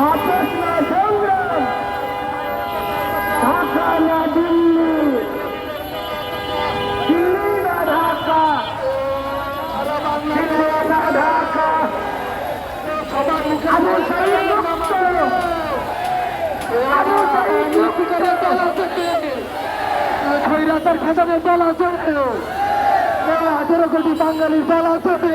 Office না সংগ্রাম ঢাকা না দিল্লি দিল্লি বাঙালির দলা থেকে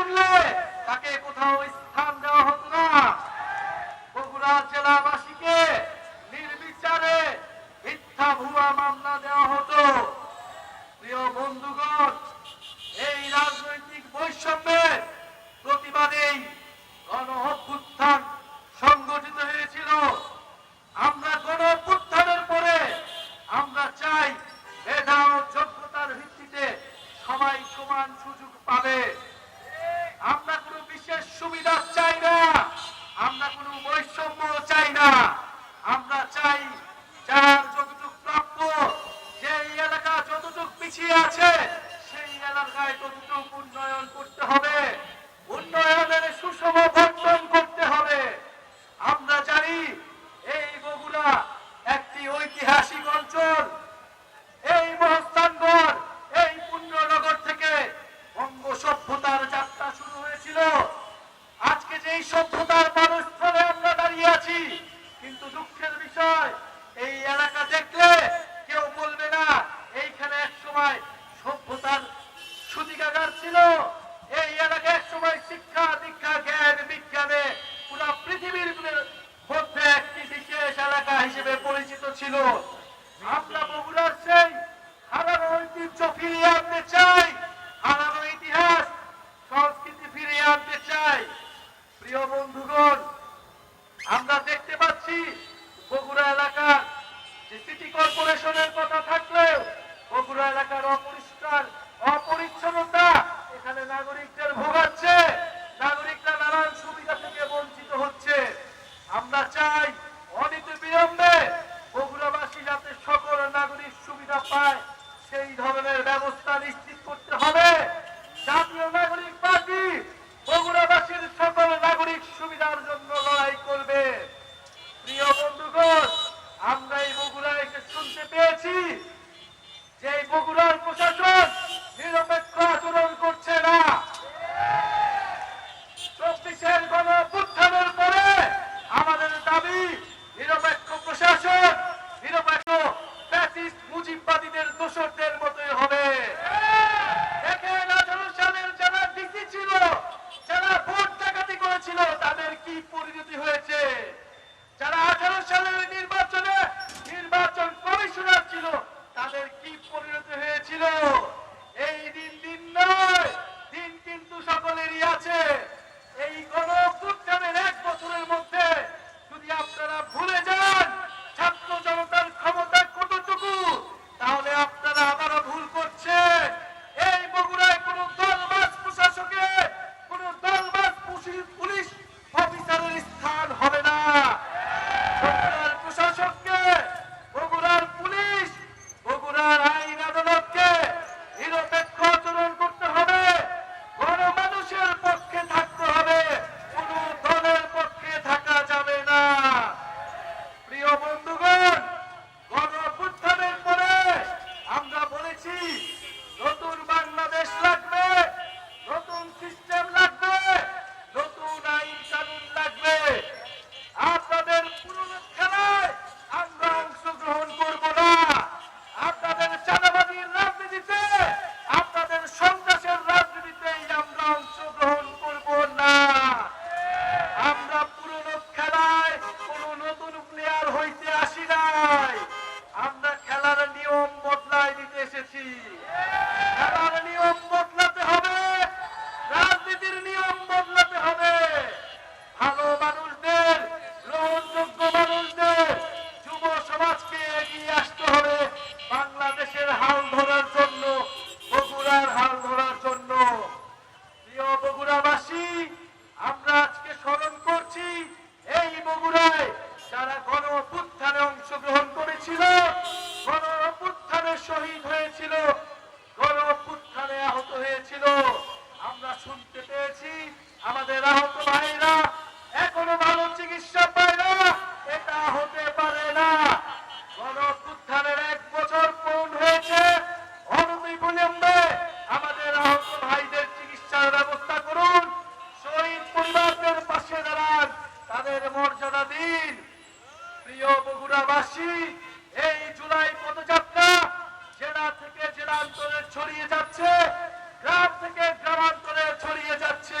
উঠলে তাকে কোথাও স্থান দেওয়া না। বগুড়া জেলাবাসীকে নির্বিচারে মিথ্যা ভুয়া মামলা দেওয়া হতো। প্রিয় বন্ধুগণ, এই রাজনৈতিক বৈষম্যের প্রতিবাদেই গণ অভ্যুত্থান সংগঠিত হয়েছিল। আমরা গণ অভ্যুত্থানের পরে আমরা চাই মেধা ও যোগ্যতার ভিত্তিতে সবাই সমান সুযোগ পাবে। পিছিয়ে আছে, সেই এলাকায় কতটুকু উন্নয়ন করতে হবে? উন্নয়নের সুষম বর্তন করতে হবে। আমরা জানি ಇದು সুবিধা পায় সেই ধরনের ব্যবস্থা কি পরিণতি হয়েছে। যারা আঠারো সালের নির্বাচনে নির্বাচন কমিশনার ছিল তাদের কি পরিণতি হয়েছিল? শুনতে পেয়েছি। আমাদের আহত ভাইরা, এখনও ভালো চিকিৎসা পায় না, এটা হতে পারে না। গণ এক বছর পূর্ণ হয়েছে, অনতি বিলম্বে ভাইদের চিকিৎসার ব্যবস্থা করুন। শহীদ পাশে দাঁড়ান, তাদের মর্যাদা দিন। প্রিয় বগুড়াবাসী, এই জুলাই পদযাত্রা জেলা থেকে জেলান্তরে ছড়িয়ে যাচ্ছে। গ্রাম থেকে গ্রামান্তরে ছড়িয়ে যাচ্ছে।